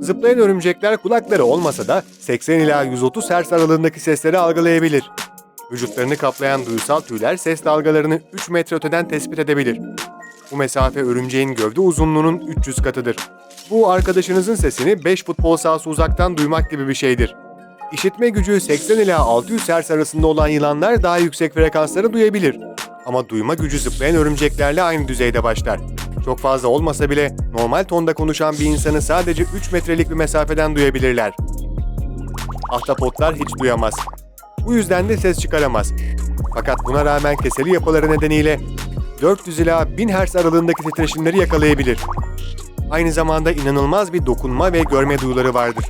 Zıplayan örümcekler kulakları olmasa da 80 ila 130 Hz aralığındaki sesleri algılayabilir. Vücutlarını kaplayan duysal tüyler ses dalgalarını 3 metre öteden tespit edebilir. Bu mesafe örümceğin gövde uzunluğunun 300 katıdır. Bu arkadaşınızın sesini 5 futbol sahası uzaktan duymak gibi bir şeydir. İşitme gücü 80 ila 600 Hz arasında olan yılanlar daha yüksek frekansları duyabilir. Ama duyma gücü zıplayan örümceklerle aynı düzeyde başlar. Çok fazla olmasa bile normal tonda konuşan bir insanı sadece 3 metrelik bir mesafeden duyabilirler. Ahtapotlar hiç duyamaz. Bu yüzden de ses çıkaramaz. Fakat buna rağmen keseli yapıları nedeniyle 400 ila 1000 Hz aralığındaki titreşimleri yakalayabilir. Aynı zamanda inanılmaz bir dokunma ve görme duyuları vardır.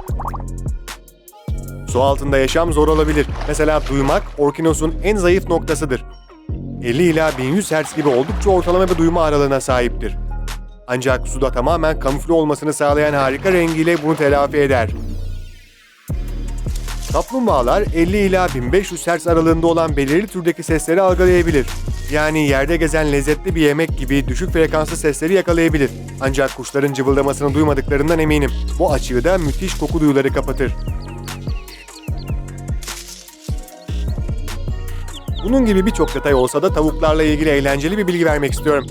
Su altında yaşam zor olabilir. Mesela duymak Orkinos'un en zayıf noktasıdır. 50 ila 1100 Hz gibi oldukça ortalama bir duyma aralığına sahiptir. Ancak suda tamamen kamufle olmasını sağlayan harika rengiyle bunu telafi eder. Kaplumbağalar 50 ila 1500 Hz aralığında olan belirli türdeki sesleri algılayabilir. Yani yerde gezen lezzetli bir yemek gibi düşük frekanslı sesleri yakalayabilir. Ancak kuşların cıvıldamasını duymadıklarından eminim. Bu açığı da müthiş koku duyuları kapatır. Bunun gibi birçok detay olsa da tavuklarla ilgili eğlenceli bir bilgi vermek istiyorum.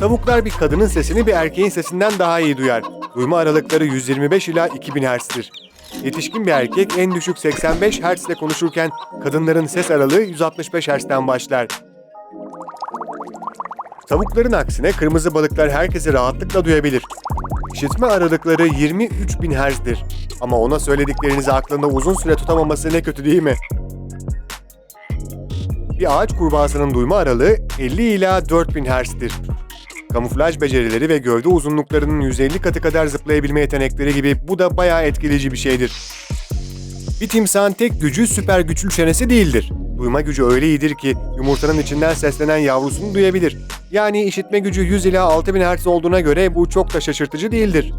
Tavuklar bir kadının sesini bir erkeğin sesinden daha iyi duyar. Duyma aralıkları 125 ila 2000 Hz'tir. Yetişkin bir erkek en düşük 85 Hz ile konuşurken kadınların ses aralığı 165 Hz'den başlar. Tavukların aksine kırmızı balıklar herkesi rahatlıkla duyabilir. İşitme aralıkları 23 bin Hz'dir. Ama ona söylediklerinizi aklında uzun süre tutamaması ne kötü değil mi? Bir ağaç kurbağasının duyma aralığı 50 ila 4000 Hz'dir. Kamuflaj becerileri ve gövde uzunluklarının 150 katı kadar zıplayabilme yetenekleri gibi bu da bayağı etkileyici bir şeydir. Bir timsahın tek gücü süper güçlü çenesi değildir. Duyma gücü öyle iyidir ki yumurtanın içinden seslenen yavrusunu duyabilir. Yani işitme gücü 100 ila 6000 Hz olduğuna göre bu çok da şaşırtıcı değildir.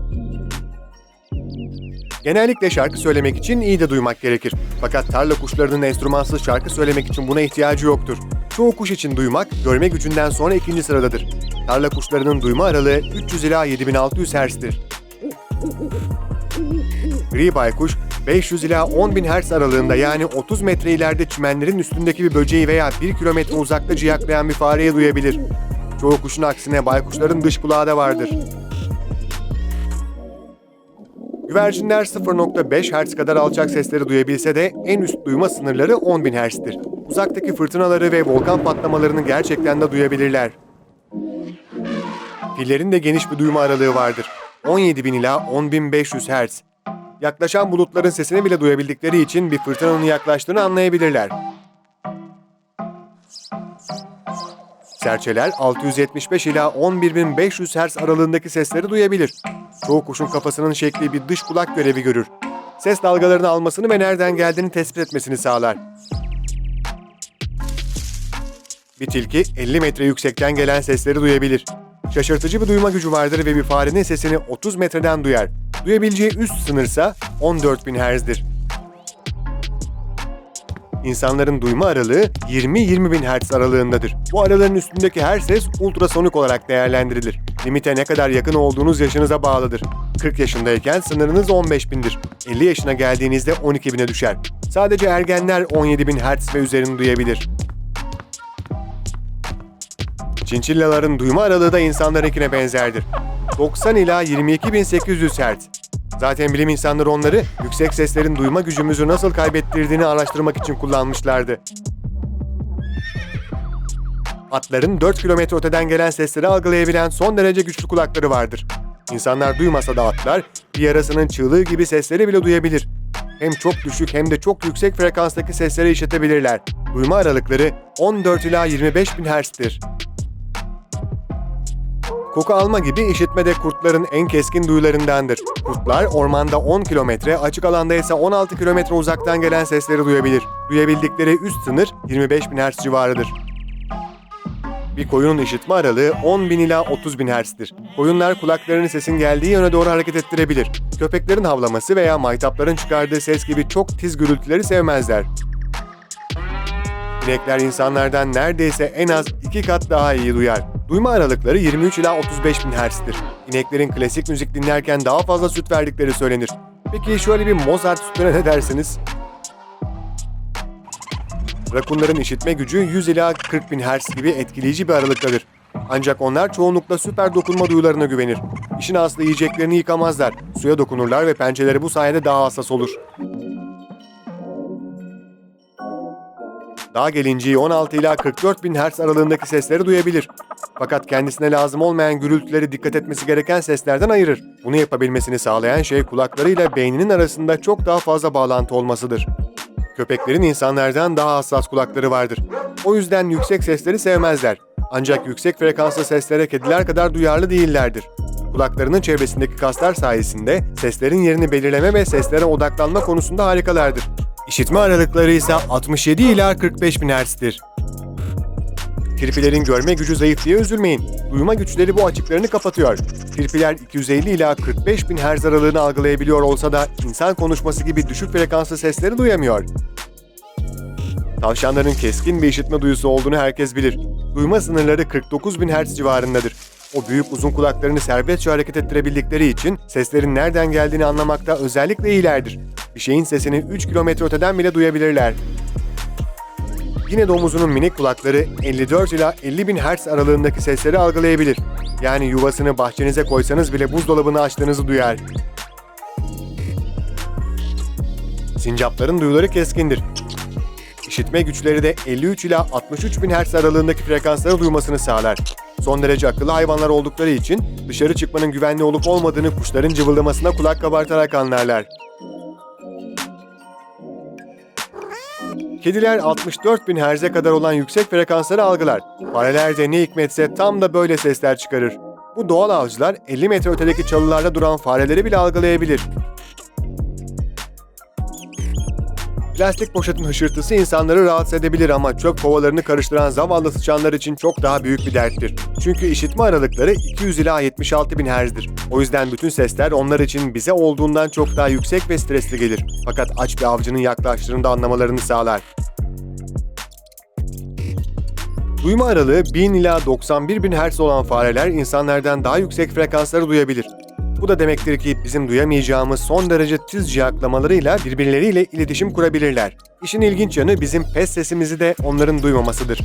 Genellikle şarkı söylemek için iyi de duymak gerekir. Fakat tarla kuşlarının enstrümansız şarkı söylemek için buna ihtiyacı yoktur. Çoğu kuş için duymak, görme gücünden sonra ikinci sıradadır. Tarla kuşlarının duyma aralığı 300 ila 7600 Hz'dir. Gri baykuş 500 ila 10.000 Hz aralığında yani 30 metre ileride çimenlerin üstündeki bir böceği veya 1 kilometre uzakta ciyaklayan bir fareyi duyabilir. Çoğu kuşun aksine baykuşların dış kulağı da vardır. Güvercinler 0.5 Hz kadar alçak sesleri duyabilse de en üst duyma sınırları 10.000 Hz'tir. Uzaktaki fırtınaları ve volkan patlamalarını gerçekten de duyabilirler. Fillerin de geniş bir duyma aralığı vardır. 17.000 ila 10.500 Hz. Yaklaşan bulutların sesini bile duyabildikleri için bir fırtınanın yaklaştığını anlayabilirler. Serçeler 675 ila 11500 Hz aralığındaki sesleri duyabilir. Çoğu kuşun kafasının şekli bir dış kulak görevi görür. Ses dalgalarını almasını ve nereden geldiğini tespit etmesini sağlar. Bir tilki 50 metre yüksekten gelen sesleri duyabilir. Şaşırtıcı bir duyma gücü vardır ve bir farenin sesini 30 metreden duyar. Duyabileceği üst sınırsa 14.000 Hz'dir. İnsanların duyma aralığı 20-20 bin Hz aralığındadır. Bu araların üstündeki her ses ultrasonik olarak değerlendirilir. Limite ne kadar yakın olduğunuz yaşınıza bağlıdır. 40 yaşındayken sınırınız 15 bindir. 50 yaşına geldiğinizde 12 bine düşer. Sadece ergenler 17 bin Hz ve üzerini duyabilir. Çinçillaların duyma aralığı da insanlarınkine benzerdir. 90 ila 22.800 Hz. Zaten bilim insanları onları yüksek seslerin duyma gücümüzü nasıl kaybettirdiğini araştırmak için kullanmışlardı. Atların 4 kilometre öteden gelen sesleri algılayabilen son derece güçlü kulakları vardır. İnsanlar duymasa da atlar, bir yarasının çığlığı gibi sesleri bile duyabilir. Hem çok düşük hem de çok yüksek frekanstaki sesleri işitebilirler. Duyma aralıkları 14 ila 25 bin Hz'dir. Koku alma gibi işitme de kurtların en keskin duyularındandır. Kurtlar ormanda 10 kilometre, açık alanda ise 16 kilometre uzaktan gelen sesleri duyabilir. Duyabildikleri üst sınır 25 bin Hz civarıdır. Bir koyunun işitme aralığı 10 bin ila 30 bin Hz'dir. Koyunlar kulaklarını sesin geldiği yöne doğru hareket ettirebilir. Köpeklerin havlaması veya maytapların çıkardığı ses gibi çok tiz gürültüleri sevmezler. İnekler insanlardan neredeyse en az iki kat daha iyi duyar. Duyma aralıkları 23 ila 35 bin Hz'dir. İneklerin klasik müzik dinlerken daha fazla süt verdikleri söylenir. Peki şöyle bir Mozart sütüne ne dersiniz? Rakunların işitme gücü 100 ila 40 bin Hz gibi etkileyici bir aralıktadır. Ancak onlar çoğunlukla süper dokunma duyularına güvenir. İşin aslı yiyeceklerini yıkamazlar, suya dokunurlar ve pençeleri bu sayede daha hassas olur. Dağ gelinciği 16 ila 44 bin Hz aralığındaki sesleri duyabilir. Fakat kendisine lazım olmayan gürültüleri dikkat etmesi gereken seslerden ayırır. Bunu yapabilmesini sağlayan şey kulaklarıyla beyninin arasında çok daha fazla bağlantı olmasıdır. Köpeklerin insanlardan daha hassas kulakları vardır. O yüzden yüksek sesleri sevmezler. Ancak yüksek frekanslı seslere kediler kadar duyarlı değillerdir. Kulaklarının çevresindeki kaslar sayesinde seslerin yerini belirleme ve seslere odaklanma konusunda harikalardır. İşitme aralıkları ise 67 ila 45 bin Hz'dir. Kirpilerin görme gücü zayıf diye üzülmeyin. Duyma güçleri bu açıklarını kapatıyor. Kirpiler 250 ila 45 bin Hz aralığını algılayabiliyor olsa da insan konuşması gibi düşük frekanslı sesleri duyamıyor. Tavşanların keskin bir işitme duyusu olduğunu herkes bilir. Duyma sınırları 49 bin Hz civarındadır. O büyük uzun kulaklarını serbestçe hareket ettirebildikleri için seslerin nereden geldiğini anlamakta özellikle iyilerdir. Bir şeyin sesini 3 kilometre öteden bile duyabilirler. Yine domuzunun minik kulakları 54 ila 50 bin Hz aralığındaki sesleri algılayabilir. Yani yuvasını bahçenize koysanız bile buzdolabını açtığınızı duyar. Sincapların duyuları keskindir. İşitme güçleri de 53 ila 63 bin Hz aralığındaki frekansları duymasını sağlar. Son derece akıllı hayvanlar oldukları için dışarı çıkmanın güvenli olup olmadığını kuşların cıvıldamasına kulak kabartarak anlarlar. Kediler 64 bin Hz'e kadar olan yüksek frekansları algılar. Fareler de ne hikmetse tam da böyle sesler çıkarır. Bu doğal avcılar 50 metre ötedeki çalılarda duran fareleri bile algılayabilir. Plastik poşetin hışırtısı insanları rahatsız edebilir ama çöp kovalarını karıştıran zavallı sıçanlar için çok daha büyük bir derttir. Çünkü işitme aralıkları 200 ila 76 bin Hz'dir. O yüzden bütün sesler onlar için bize olduğundan çok daha yüksek ve stresli gelir. Fakat aç bir avcının yaklaştığında anlamalarını sağlar. Duyma aralığı 1000 ila 91 bin Hz olan fareler insanlardan daha yüksek frekansları duyabilir. Bu da demektir ki bizim duyamayacağımız son derece tiz ciyaklamalarıyla birbirleriyle iletişim kurabilirler. İşin ilginç yanı bizim pes sesimizi de onların duymamasıdır.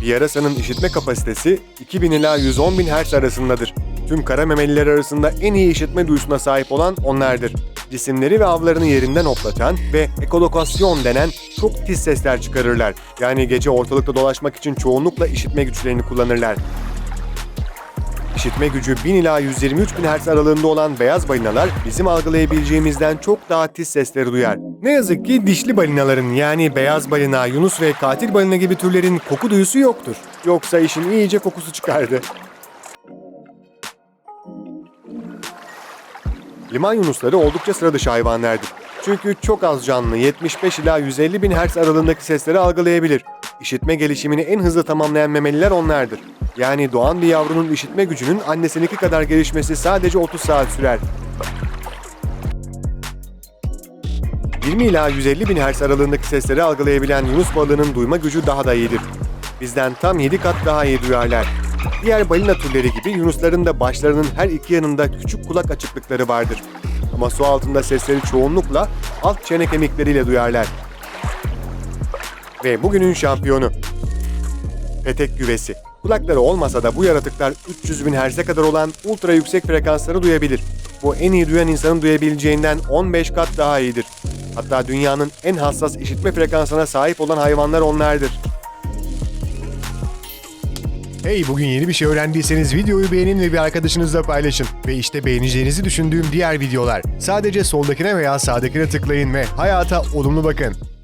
Bir yarasanın işitme kapasitesi 2000 ila 110 bin Hz arasındadır. Tüm kara memeliler arasında en iyi işitme duyusuna sahip olan onlardır. Cisimleri ve avlarını yerinden hoplatan ve ekolokasyon denen çok tiz sesler çıkarırlar. Yani gece ortalıkta dolaşmak için çoğunlukla işitme güçlerini kullanırlar. İşitme gücü 1000 ila 123 bin Hz aralığında olan beyaz balinalar bizim algılayabileceğimizden çok daha tiz sesleri duyar. Ne yazık ki dişli balinaların yani beyaz balina, yunus ve katil balina gibi türlerin koku duyusu yoktur. Yoksa işin iyice kokusu çıkardı. Liman yunusları oldukça sıra dışı hayvanlardır. Çünkü çok az canlı 75 ila 150 bin Hz aralığındaki sesleri algılayabilir. İşitme gelişimini en hızlı tamamlayan memeliler onlardır. Yani doğan bir yavrunun işitme gücünün annesininki kadar gelişmesi sadece 30 saat sürer. 20 ila 150 bin Hz aralığındaki sesleri algılayabilen yunus balığının duyma gücü daha da iyidir. Bizden tam 7 kat daha iyi duyarlar. Diğer balina türleri gibi yunusların da başlarının her iki yanında küçük kulak açıklıkları vardır. Ama su altında sesleri çoğunlukla alt çene kemikleriyle duyarlar. Ve bugünün şampiyonu. Petek güvesi. Kulakları olmasa da bu yaratıklar 300 bin Hz'e kadar olan ultra yüksek frekansları duyabilir. Bu en iyi duyan insanın duyabileceğinden 15 kat daha iyidir. Hatta dünyanın en hassas işitme frekansına sahip olan hayvanlar onlardır. Hey bugün yeni bir şey öğrendiyseniz videoyu beğenin ve bir arkadaşınızla paylaşın. Ve işte beğeneceğinizi düşündüğüm diğer videolar. Sadece soldakine veya sağdakine tıklayın ve hayata olumlu bakın.